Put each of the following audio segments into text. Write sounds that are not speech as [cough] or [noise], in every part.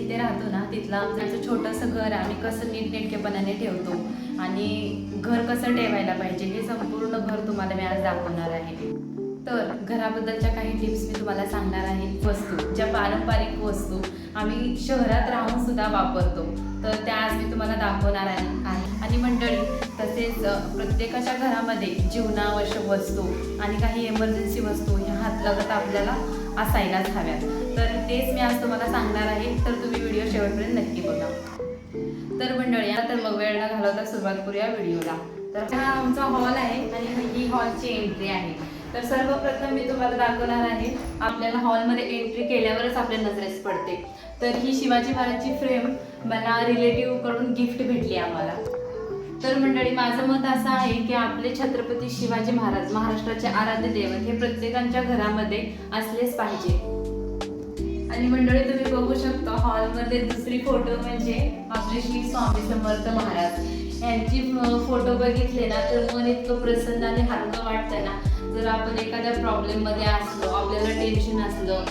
जिथे राहतो ना तिथलं आमचं छोटंसं घर आम्ही कसं नीटनेटकेपणाने ठेवतो. आणि घर कसं ठेवायला पाहिजे हे संपूर्ण घर तुम्हाला मी आज दाखवणार आहे. तर घराबद्दलच्या काही टिप्स मी तुम्हाला सांगणार आहे. वस्तू ज्या पारंपरिक वस्तू आम्ही शहरात राहून सुद्धा वापरतो. तर त्या आज मी तुम्हाला दाखवणार आहे. आणि मंडळी तसेच प्रत्येकाच्या घरामध्ये जीवनावश्यक वस्तू आणि काही एमर्जन्सी वस्तू ह्या हातलगत आपल्याला असायलाच हव्यात. तर तेच मी आज तुम्हाला सांगणार आहे. तर तुम्ही व्हिडिओ शेवटपर्यंत नक्की बघा. तर मंडळी तर मग वेळ न घालवता सुरुवात करूया व्हिडिओला. तर हा आमचा हॉल आहे आणि ही हॉलची एंट्री आहे. तर सर्वप्रथम मी तुम्हाला दाखवणार आहे आपल्याला हॉलमध्ये एंट्री केल्यावरच आपल्या नजरेस पडते. तर ही शिवाजी महाराजची फ्रेम मला रिलेटिव्हकडून गिफ्ट भेटली आम्हाला. तर मंडळी माझं मत असं आहे की आपले छत्रपती शिवाजी महाराज महाराष्ट्राचे आराध्य दैवत हे प्रत्येकांच्या घरामध्ये असलेच पाहिजे. आणि मंडळी तुम्ही बघू शकता हॉलमध्ये दुसरी फोटो म्हणजे आपले श्री स्वामी समर्थ महाराज. यांची फोटो बघितले ना तर मन इतकं प्रसन्न आणि हलकं वाटतं ना. जर आपण एखाद्या प्रॉब्लेममध्ये असलो आपल्याला टेन्शन असलं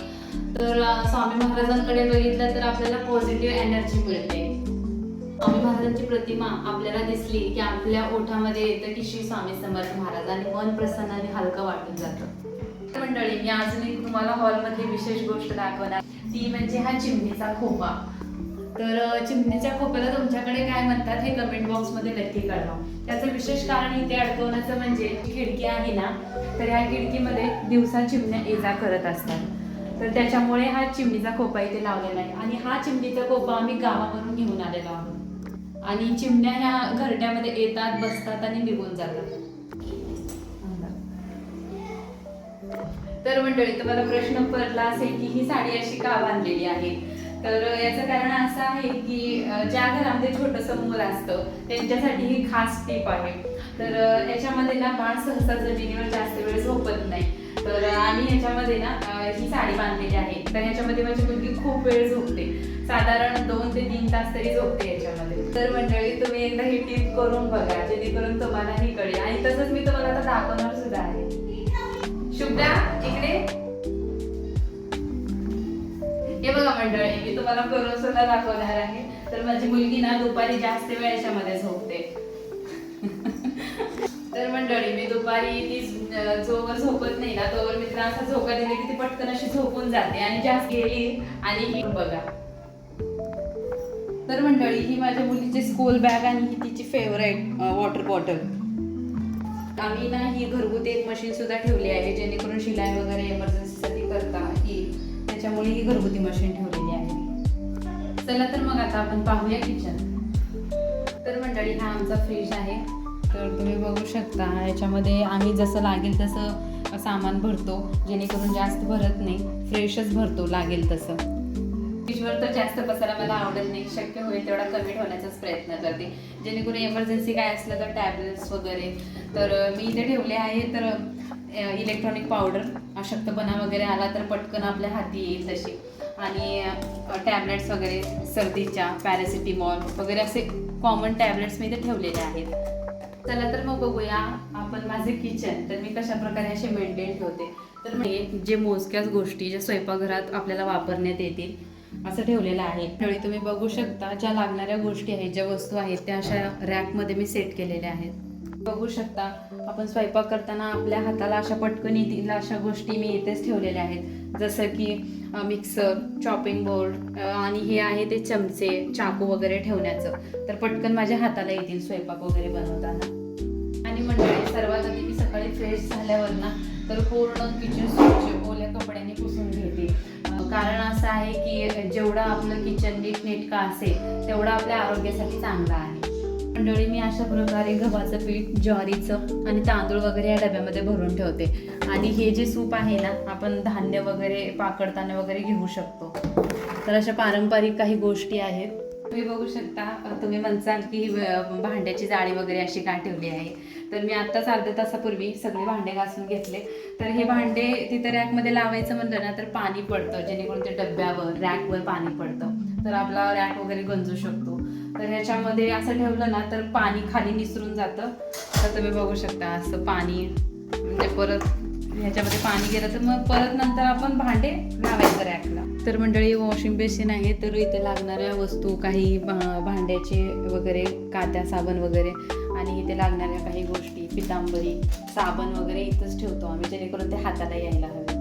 तर स्वामी महाराजांकडे बघितलं तर आपल्याला पॉझिटिव्ह एनर्जी मिळते. स्वामी महाराजांची प्रतिमा आपल्याला दिसली की आपल्या ओठामध्ये येतं की श्री स्वामी समर्थ महाराज आणि मन प्रसन्न आणि हलकं वाटून जातं. तर मंडळी मी अजून एक तुम्हाला हॉलमध्ये विशेष गोष्ट दाखवणार. ती म्हणजे हा चिमणीचा खोपा तर चिमणीच्या खोप्याला तुमच्याकडे काय म्हणतात हे कमेंट बॉक्समध्ये नक्की कळवा. त्याचं विशेष कारण इथे अडकवण्याचं म्हणजे जी खिडकी आहे ना तर ह्या खिडकीमध्ये दिवसा चिमण्या ये जा करत असतात. तर त्याच्यामुळे हा चिमणीचा खोपा इथे लावलेला आहे. आणि हा चिमणीचा खोपा आम्ही गावावरून घेऊन आलेलो आहोत. आणि चिमण्या ह्या घरट्यामध्ये येतात बसतात आणि निघून जातात. तर मंडळी तुम्हाला प्रश्न पडला असेल की ही साडी अशी का बांधलेली आहे? तर याचं कारण असं आहे की ज्या घरामध्ये छोटंसं मूल असतं त्यांच्यासाठी ही खास टीप आहे. तर याच्यामध्ये ना बाळ सहसा जमिनीवर जास्त वेळ झोपत नाही. तर आम्ही याच्यामध्ये ना ही साडी बांधलेली आहे. तर याच्यामध्ये माझी मुलगी खूप वेळ झोपते. साधारण दोन ते तीन तास तरी झोपते याच्यामध्ये तर मंडळी तुम्ही एकदा ही टीप करून बघा जेणेकरून तुम्हालाही कळेल. आणि तसंच मी तुम्हाला आता दाखवणार सुद्धा आहे. शुभ्रा इकडे. हे बघा मंडळी मी तुम्हाला करून सुद्धा दाखवणार आहे. तर माझी मुलगी ना दुपारी जास्त वेळ याच्यामध्ये झोपते. [laughs] तर मंडळी मी दुपारी ती जोवर झोपत नाही ना तोवर मी असा झोका दिले की ती पटकन अशी झोपून जाते आणि जास्त गेली आणि ही बघा. तर मंडळी ही माझ्या मुलीची स्कूल बॅग आणि ही तिची फेवरेट वॉटर बॉटल आम्ही ना ही घरगुती एक मशीन सुद्धा ठेवली आहे जेणेकरून शिलाई वगैरे इमर्जन्सीसाठी करता येईल. त्याच्यामुळे ही घरगुती मशीन ठेवलेली आहे चला तर मग आता आपण पाहूया किचन तर मंडळी हा आमचा फ्रीज आहे. तर तुम्ही बघू शकता याच्यामध्ये आम्ही जसं लागेल तसं सामान भरतो जेणेकरून जास्त भरत नाही फ्रेशच भरतो लागेल तसं. फ्रीजवर तर जास्त बसायला मला आवडत नाही शक्य होईल तेवढा कमी ठेवण्याचाच प्रयत्न करते. जेणेकरून एमर्जन्सी काय असलं तर टॅबलेट्स वगैरे. तर मी इथे ठेवले आहे तर इलेक्ट्रॉनिक पावडर अशक्तपणा वगैरे आला तर पटकन आपल्या हाती येईल तशी. आणि टॅबलेट्स वगैरे सर्दीच्या पॅरासिटीमॉल वगैरे असे कॉमन टॅबलेट्स मी इथे ठेवलेले आहेत. चला तर मग बघूया आपण माझे किचन तर मी कशा प्रकारे असे मेंटेन ठेवते. तर मी जे मोजक्याच गोष्टी ज्या स्वयंपाकघरात आपल्याला वापरण्यात येतील असं ठेवलेलं आहे. त्यावेळी तुम्ही बघू शकता ज्या लागणाऱ्या गोष्टी आहेत ज्या वस्तू आहेत त्या अशा रॅकमध्ये मी सेट केलेल्या आहेत. बघू शकता आपण स्वयंपाक करताना आपल्या हाताला अशा पटकन येतील अशा गोष्टी मी इथेच ठेवलेल्या आहेत. जसं की मिक्सर चॉपिंग बोर्ड आणि हे आहे ते चमचे चाकू वगैरे ठेवण्याचं. तर पटकन माझ्या हाताला येतील स्वयंपाक वगैरे बनवताना. फ्रेश झाल्यावर ना तर पूर्ण किचन स्वच्छ ओल्या कपड्यांनी पुसून घेते. कारण असं आहे की जेवढं आपलं किचन नीटनेटकं असेल तेवढं आपल्या आरोग्यासाठी चांगलं आहे. मंडळी मी अशा प्रकारे गव्हाचं पीठ ज्वारीचं आणि तांदूळ वगैरे या डब्यामध्ये भरून ठेवते. आणि हे जे सूप आहे ना आपण धान्य वगैरे पाकडताना वगैरे घेऊ शकतो. तर अशा पारंपरिक काही गोष्टी आहेत. तुम्ही बघू शकता तुम्ही म्हणसाल की भांड्याची जाळी वगैरे अशी का ठेवली आहे? तर मी आत्ताच अर्ध्या तासापूर्वी सगळे भांडे घासून घेतले. तर हे भांडे तिथं रॅकमध्ये लावायचं म्हणलं ना तर पाणी पडतं जेणेकरून ते डब्यावर रॅकवर पाणी पडतं. तर आपला रॅक वगैरे गंजू शकतो. तर ह्याच्यामध्ये असं ठेवलं ना तर पाणी खाली निसरून जातं. तर तुम्ही बघू शकता असं पाणी म्हणजे परत ह्याच्यामध्ये पाणी गेलं तर मग परत नंतर आपण भांडे लावायचं रॅकला तर मंडळी वॉशिंग बेसिन आहे तर इथे लागणाऱ्या वस्तू काही भा- भांड्याचे वगैरे कात्या साबण वगैरे आणि इथे लागणाऱ्या काही गोष्टी पितांबरी साबण वगैरे इथंच ठेवतो आम्ही जेणेकरून ते हाताला यायला हवे.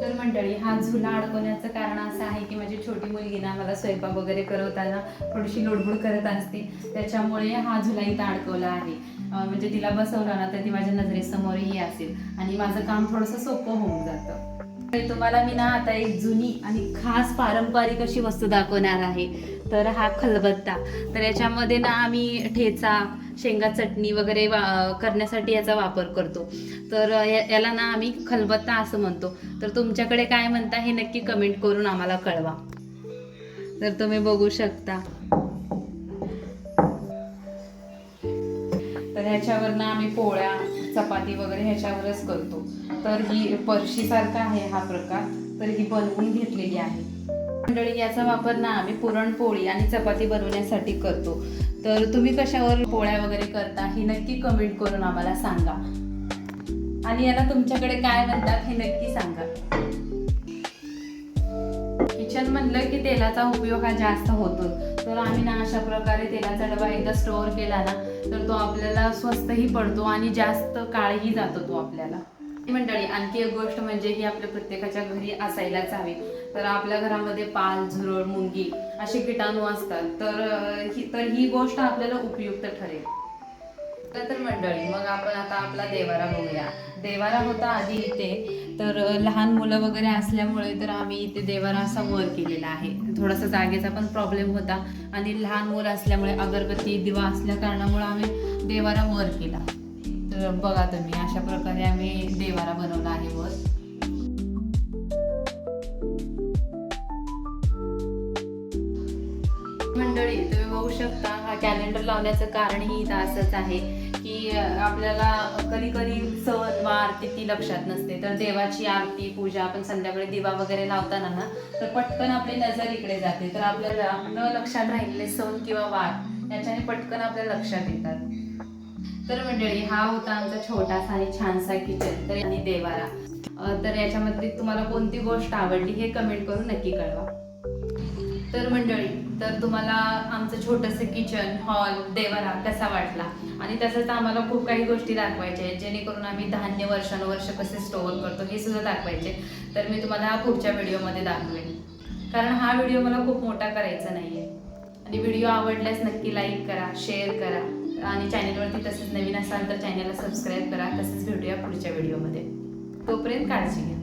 तर मंडळी हा झुला अडकवण्याचं कारण असं आहे की माझी छोटी मुलगी ना मला स्वयंपाक वगैरे करवताना थोडीशी लोडबोड करत असते. त्याच्यामुळे हा झुला इथं अडकवला आहे. म्हणजे तिला बसवला ना तर ती माझ्या नजरेसमोरही असेल. आणि माझं काम थोडंसं सोपं होऊन जातं. तुम्हाला मी ना आता एक जुनी आणि खास पारंपरिक अशी वस्तू दाखवणार आहे. तर हा खलबत्ता. तर याच्यामध्ये ना आम्ही ठेचा शेंगा चटणी वगैरे वा- करण्यासाठी याचा वापर करतो. तर या- याला ना आम्ही खलबत्ता असं म्हणतो. तर तुमच्याकडे काय म्हणता हे नक्की कमेंट करून आम्हाला कळवा. तर तुम्ही बघू शकता. तर ह्याच्यावर ना आम्ही पोळ्या चपाती वगैरे ह्याच्यावरच करतो. तर ही परशीसारखा आहे हा प्रकार. तर ही बनवून घेतलेली आहे. मंडळी याचा वापर ना आम्ही पुरणपोळी आणि चपाती बनवण्यासाठी करतो. तर तुम्ही कशावर पोळ्या वगैरे करता हे नक्की कमेंट करून आम्हाला सांगा. आणि याला तुमच्याकडे काय म्हणतात हे नक्की सांगा. किचन म्हणलं की तेलाचा उपयोग हा जास्त होतो. तर आम्ही ना अशा प्रकारे तेलाचा डबा एकदा स्टोअर केला ना तर तो आपल्याला स्वस्तही पडतो आणि जास्त काळही जातो तो आपल्याला. मंडळी आणखी एक गोष्ट म्हणजे ही आपल्या प्रत्येकाच्या घरी असायलाच हवी. तर आपल्या घरामध्ये पाल झुरळ मुंगी असे किटाणू असतात. तर ही तर ही गोष्ट आपल्याला उपयुक्त ठरेल. तर मंडळी मग आपण आता आपला देवारा बघूया. देवारा होता आधी इथे. तर लहान मुलं वगैरे असल्यामुळे तर आम्ही इथे देवारा असा वर केलेला आहे. थोडासा जागेचा पण प्रॉब्लेम होता. आणि लहान मुलं असल्यामुळे अगरबत्ती दिवा असल्या कारणामुळे आम्ही देवारा वर केला. तर बघा तुम्ही अशा प्रकारे आम्ही देवारा बनवला आहे वर मंडळी तुम्ही बघू शकता हा कॅलेंडर लावण्याचं कारण ही असंच आहे की आपल्याला कधी कधी सण वार तिथी लक्षात नसते. तर देवाची आरती पूजा आपण संध्याकाळी दिवा वगैरे लावताना ना तर पटकन आपली नजर इकडे जाते. तर आपल्याला न लक्षात राहिलेले सण किंवा वार याच्याने पटकन आपल्या लक्षात येतात. तर मंडळी हा होता आमचा छोटासा आणि छानसा किचन तर आणि देवारा. तर याच्यामध्ये तुम्हाला कोणती गोष्ट आवडली हे कमेंट करून नक्की कळवा. तर मंडळी तर तुम्हाला आमचं छोटंसं किचन हॉल देवारा कसा वाटला? आणि तसंच आम्हाला खूप काही गोष्टी दाखवायच्या आहेत जेणेकरून आम्ही धान्य वर्षानुवर्ष कसे स्टोअर करतो हे सुद्धा दाखवायचे. तर मी तुम्हाला पुढच्या व्हिडिओमध्ये दाखवेन. कारण हा व्हिडिओ मला खूप मोठा करायचा नाही आहे आणि व्हिडिओ आवडल्यास नक्की लाईक करा शेअर करा. आणि चॅनलवरती तसेच नवीन असाल तर चॅनेलला सबस्क्राईब करा. तसेच भेटूया पुढच्या व्हिडिओमध्ये तोपर्यंत काळजी घ्या.